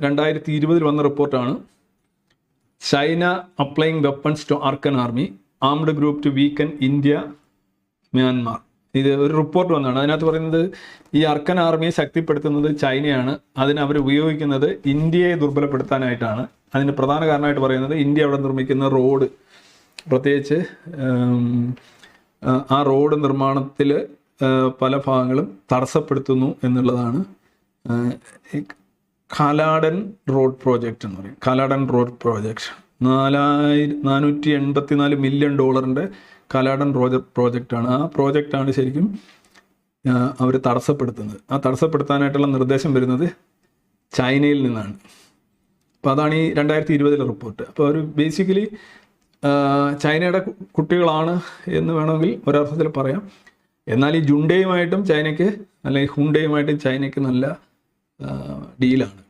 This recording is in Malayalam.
രണ്ടായിരത്തി ഇരുപതിൽ വന്ന റിപ്പോർട്ടാണ്. China applying weapons to Arakan army armed group to weaken India Myanmar. ഇത് ഒരു റിപ്പോർട്ട് വന്നതാണ് അതിനകത്ത് പറയുന്നത് ഈ അർക്കൻ ആർമിയെ ശക്തിപ്പെടുത്തുന്നത് ചൈനയാണ്. അതിന് അവർ ഉപയോഗിക്കുന്നത് ഇന്ത്യയെ ദുർബലപ്പെടുത്താനായിട്ടാണ്. അതിന് പ്രധാന കാരണമായിട്ട് പറയുന്നത് ഇന്ത്യ അവിടെ നിർമ്മിക്കുന്ന റോഡ്. പ്രത്യേകിച്ച് ആ, റോഡ് നിർമ്മാണത്തിൽ പല ഭാഗങ്ങളും തടസ്സപ്പെടുത്തുന്നു എന്നുള്ളതാണ്. കാലാടൻ റോഡ് പ്രോജക്റ്റ് എന്ന് പറയും. Kaladan road project. നാലായിരം നാനൂറ്റി എൺപത്തി നാല് മില്യൺ ഡോളറിന്റെ കാലാടൻ പ്രോജ പ്രോജക്റ്റാണ്. ആ പ്രോജക്റ്റാണ് ശരിക്കും അവർ തടസ്സപ്പെടുത്തുന്നത്. ആ തടസ്സപ്പെടുത്താനായിട്ടുള്ള നിർദ്ദേശം വരുന്നത് ചൈനയിൽ നിന്നാണ്. അപ്പോൾ അതാണ് ഈ രണ്ടായിരത്തി ഇരുപതിലെ റിപ്പോർട്ട് അപ്പോൾ ഒരു ബേസിക്കലി ചൈനയുടെ കുട്ടികളാണ് എന്ന് വേണമെങ്കിൽ ഒരർത്ഥത്തിൽ പറയാം. എന്നാൽ ഈ ജുണ്ടയുമായിട്ടും ചൈനയ്ക്ക് അല്ലെങ്കിൽ ഹുണ്ടയുമായിട്ടും ചൈനയ്ക്ക് നല്ല ഡീലാണ്